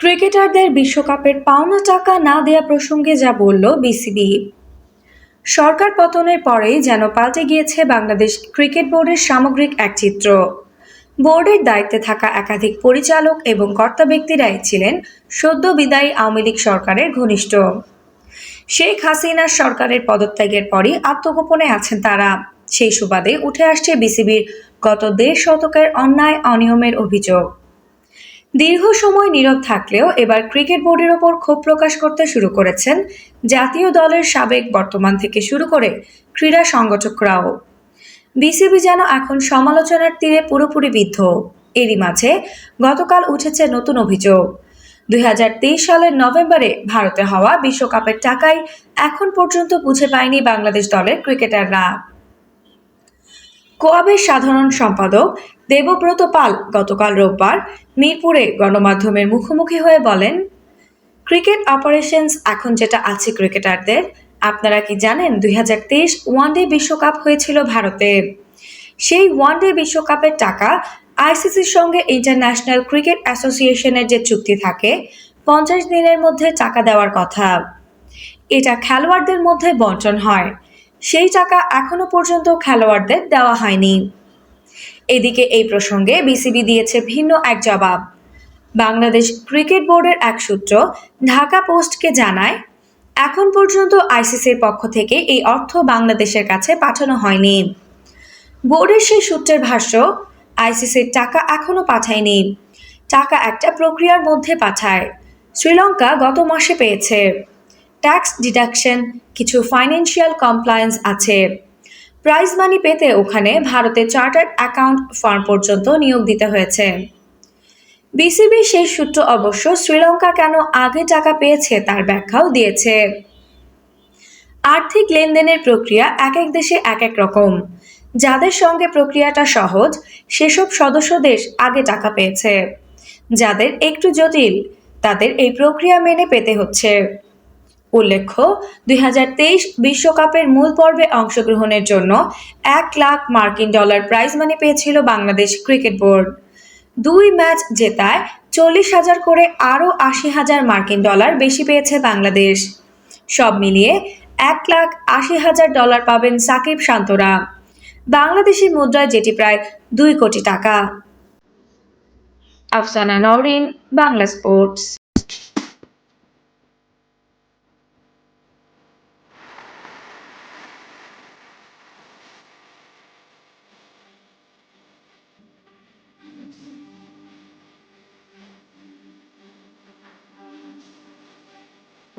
ক্রিকেটারদের বিশ্বকাপের পাওনা টাকা না দেয়া প্রসঙ্গে যা বলল বিসিবি। সরকার পতনের পরেই যেন পাল্টে গিয়েছে বাংলাদেশ ক্রিকেট বোর্ডের সামগ্রিক এক চিত্র। বোর্ডের দায়িত্বে থাকা একাধিক পরিচালক এবং কর্তা ব্যক্তিরাই ছিলেন সদ্য বিদায়ী আওয়ামী লীগ সরকারের ঘনিষ্ঠ। শেখ হাসিনার সরকারের পদত্যাগের পরই আত্মগোপনে আছেন তারা। সেই সুবাদে উঠে আসছে বিসিবির গত দেড় শতকের অন্যায় অনিয়মের অভিযোগ। দীর্ঘ সময় নীরব থাকলেও এবার ক্রিকেট বোর্ডের ওপর ক্ষোভ প্রকাশ করতে শুরু করেছেন জাতীয় দলের সাবেক বর্তমান থেকে শুরু করে ক্রীড়া সংগঠকরাও। বিসিবি যেন এখন সমালোচনার তীরে পুরোপুরি বিদ্ধ। এরই মাঝে গতকাল উঠেছে নতুন অভিযোগ। দুই হাজার তেইশ সালের নভেম্বরে ভারতে হওয়া বিশ্বকাপের টাকাই এখন পর্যন্ত বুঝে পায়নি বাংলাদেশ দলের ক্রিকেটাররা। কোয়াবের সাধারণ সম্পাদক দেবব্রত পাল গতকাল রোববার মিরপুরে গণমাধ্যমের মুখোমুখি হয়ে বলেন, ক্রিকেট অপারেশনস এখন যেটা আছে ক্রিকেটারদের, আপনারা কি জানেন দুই হাজার তেইশ ওয়ানডে বিশ্বকাপ হয়েছিল ভারতে? সেই ওয়ানডে বিশ্বকাপের টাকা আইসিসির সঙ্গে ইন্টারন্যাশনাল ক্রিকেট অ্যাসোসিয়েশনের যে চুক্তি থাকে, পঞ্চাশ দিনের মধ্যে টাকা দেওয়ার কথা। এটা খেলোয়াড়দের মধ্যে বন্টন হয়। সেই টাকা এখনও পর্যন্ত খেলোয়াড়দের দেওয়া হয়নি। এদিকে এই প্রসঙ্গে বিসিবি দিয়েছে ভিন্ন এক জবাব। বাংলাদেশ ক্রিকেট বোর্ডের এক সূত্র ঢাকা পোস্টকে জানায়, এখন পর্যন্ত আইসিসির পক্ষ থেকে এই অর্থ বাংলাদেশের কাছে পাঠানো হয়নি। বোর্ডের সেই সূত্রের ভাষ্য, আইসিসির টাকা এখনও পাঠায়নি। টাকা একটা প্রক্রিয়ার মধ্যে পাঠায়। শ্রীলঙ্কা গত মাসে পেয়েছে। ট্যাক্স ডিডাকশন কিছু ফাইন্যান্সিয়াল কমপ্লায়েন্স আছে। প্রাইজ মানি পেতে ওখানে ভারতে চার্টার্ড অ্যাকাউন্ট ফার্ম পর্যন্ত নিয়োগ দিতে হয়েছে। বিসিবি সেই সূত্র অবশ্য শ্রীলঙ্কা কেন আগে টাকা পেয়েছে তার ব্যাখ্যাও দিয়েছে। আর্থিক লেনদেনের প্রক্রিয়া এক এক দেশে এক এক রকম। যাদের সঙ্গে প্রক্রিয়াটা সহজ, সেসব সদস্য দেশ আগে টাকা পেয়েছে। যাদের একটু জটিল, তাদের এই প্রক্রিয়া মেনে পেতে হচ্ছে। উল্লেখ্য, দুই বিশ্বকাপের মূল পর্বে অংশগ্রহণের জন্য এক লাখ মার্কিন ডলার প্রাইজ মানি পেয়েছিল বাংলাদেশ ক্রিকেট বোর্ড। দুই ম্যাচ জেতায় চল্লিশ হাজার করে আরও আশি হাজার মার্কিন ডলার বেশি পেয়েছে বাংলাদেশ। সব মিলিয়ে এক লাখ আশি হাজার ডলার পাবেন সাকিব শান্তরা। বাংলাদেশি মুদ্রায় যেটি প্রায় দুই কোটি টাকা। আফসানা নরিন বাংলা স্পোর্টস।